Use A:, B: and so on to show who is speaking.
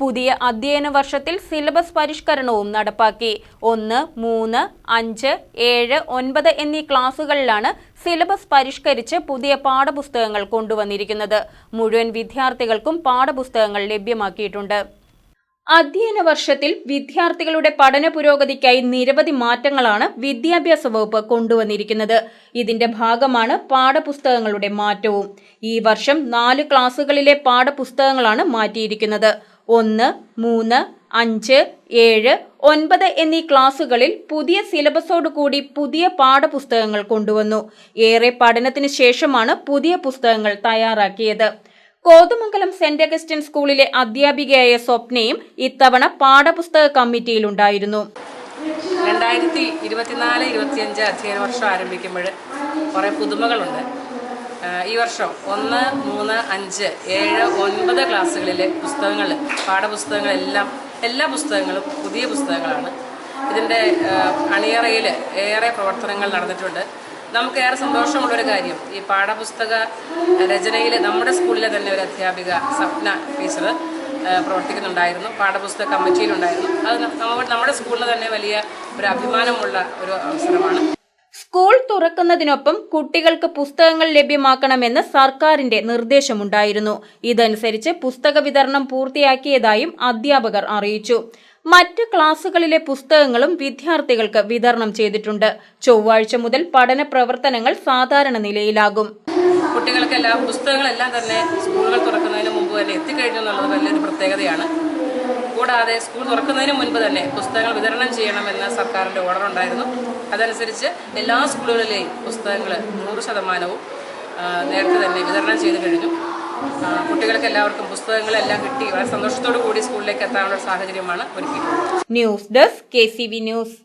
A: പുതിയ അധ്യയന വർഷത്തിൽ സിലബസ് പരിഷ്കരണവും നടപ്പാക്കി. ഒന്ന് മൂന്ന് അഞ്ച് ഏഴ് ഒൻപത് എന്നീ ക്ലാസുകളിലാണ് സിലബസ് പരിഷ്കരിച്ച് പുതിയ പാഠപുസ്തകങ്ങൾ കൊണ്ടുവന്നിരിക്കുന്നത്. മുഴുവൻ വിദ്യാർത്ഥികൾക്കും പാഠപുസ്തകങ്ങൾ ലഭ്യമാക്കിയിട്ടുണ്ട്. അധ്യയന വർഷത്തിൽ വിദ്യാർത്ഥികളുടെ പഠന പുരോഗതിക്കായി നിരവധി മാറ്റങ്ങളാണ് വിദ്യാഭ്യാസ വകുപ്പ് കൊണ്ടുവന്നിരിക്കുന്നത്. ഇതിന്റെ ഭാഗമാണ് പാഠപുസ്തകങ്ങളുടെ മാറ്റവും. ഈ വർഷം നാല് ക്ലാസുകളിലെ പാഠപുസ്തകങ്ങളാണ് മാറ്റിയിരിക്കുന്നത്. ഒന്ന് മൂന്ന് അഞ്ച് ഏഴ് ഒൻപത് എന്നീ ക്ലാസ്സുകളിൽ പുതിയ സിലബസോട് കൂടി പുതിയ പാഠപുസ്തകങ്ങൾ കൊണ്ടുവന്നു. ഏറെ പഠനത്തിന് ശേഷമാണ് പുതിയ പുസ്തകങ്ങൾ തയ്യാറാക്കിയത്. കോതമംഗലം സെന്റ് അഗസ്റ്റിൻ സ്കൂളിലെ അധ്യാപികയായ സ്വപ്നയും ഇത്തവണ പാഠപുസ്തക കമ്മിറ്റിയിലുണ്ടായിരുന്നു
B: രണ്ടായിരത്തി ഇരുപത്തിനാല് ഇരുപത്തിയഞ്ച് അധ്യയന വർഷം ആരംഭിക്കുമ്പോൾ കുറേ പുതുമകളുണ്ട്. ഈ വർഷം ഒന്ന് മൂന്ന് അഞ്ച് ഏഴ് ഒൻപത് ക്ലാസ്സുകളിലെ പുസ്തകങ്ങൾ പാഠപുസ്തകങ്ങളെല്ലാം എല്ലാ പുസ്തകങ്ങളും പുതിയ പുസ്തകങ്ങളാണ്. ഇതിന്റെ അണിയറയിൽ ഏറെ പ്രവർത്തനങ്ങൾ നടന്നിട്ടുണ്ട്. നമുക്ക് ഏറെ സന്തോഷമുള്ളൊരു കാര്യം ഈ പാഠപുസ്തക രചനയിൽ നമ്മുടെ സ്കൂളിലെ തന്നെ ഒരു അധ്യാപിക സ്വപ്ന ടീച്ചർ പ്രവർത്തിക്കുന്നുണ്ടായിരുന്നു. പാഠപുസ്തക കമ്മിറ്റിയിലുണ്ടായിരുന്നു. അത് നമ്മ- നമ്മുടെ സ്കൂളിൽ തന്നെ വലിയ ഒരു അഭിമാനമുള്ള ഒരു അവസരമാണ്.
A: സ്കൂൾ തുറക്കുന്നതിനൊപ്പം കുട്ടികൾക്ക് പുസ്തകങ്ങൾ ലഭ്യമാക്കണമെന്ന് സർക്കാരിന്റെ നിർദ്ദേശമുണ്ടായിരുന്നു. ഇതനുസരിച്ച് പുസ്തക വിതരണം പൂർത്തിയാക്കിയതായും അധ്യാപകർ അറിയിച്ചു. മറ്റ് ക്ലാസുകളിലെ പുസ്തകങ്ങളും വിദ്യാർത്ഥികൾക്ക് വിതരണം ചെയ്തിട്ടുണ്ട്. ചൊവ്വാഴ്ച മുതൽ പഠന പ്രവർത്തനങ്ങൾ സാധാരണ നിലയിലാകും.
B: കുട്ടികൾക്കെല്ലാം പുസ്തകങ്ങളെല്ലാം തന്നെ സ്കൂളുകൾ തുറക്കുന്നതിന് മുമ്പ് തന്നെ എത്തിക്കഴിഞ്ഞു എന്നുള്ളത് വലിയൊരു പ്രത്യേകതയാണ്. കൂടാതെ സ്കൂൾ തുറക്കുന്നതിന് മുൻപ് തന്നെ പുസ്തകങ്ങൾ വിതരണം ചെയ്യണമെന്ന് സർക്കാരിന്റെ ഓർഡർ ഉണ്ടായിരുന്നു അതനുസരിച്ച് എല്ലാ സ്കൂളുകളിലെയും പുസ്തകങ്ങൾ നൂറ് ശതമാനവും നേരത്തെ തന്നെ വിതരണം ചെയ്ത് കഴിഞ്ഞു. കുട്ടികൾക്ക് എല്ലാവർക്കും പുസ്തകങ്ങളെല്ലാം കിട്ടി. വളരെ സന്തോഷത്തോടു കൂടി സ്കൂളിലേക്ക് എത്താനുള്ള സാഹചര്യമാണ് ഒരുക്കിയിട്ടുള്ളത്.
A: News desk K news.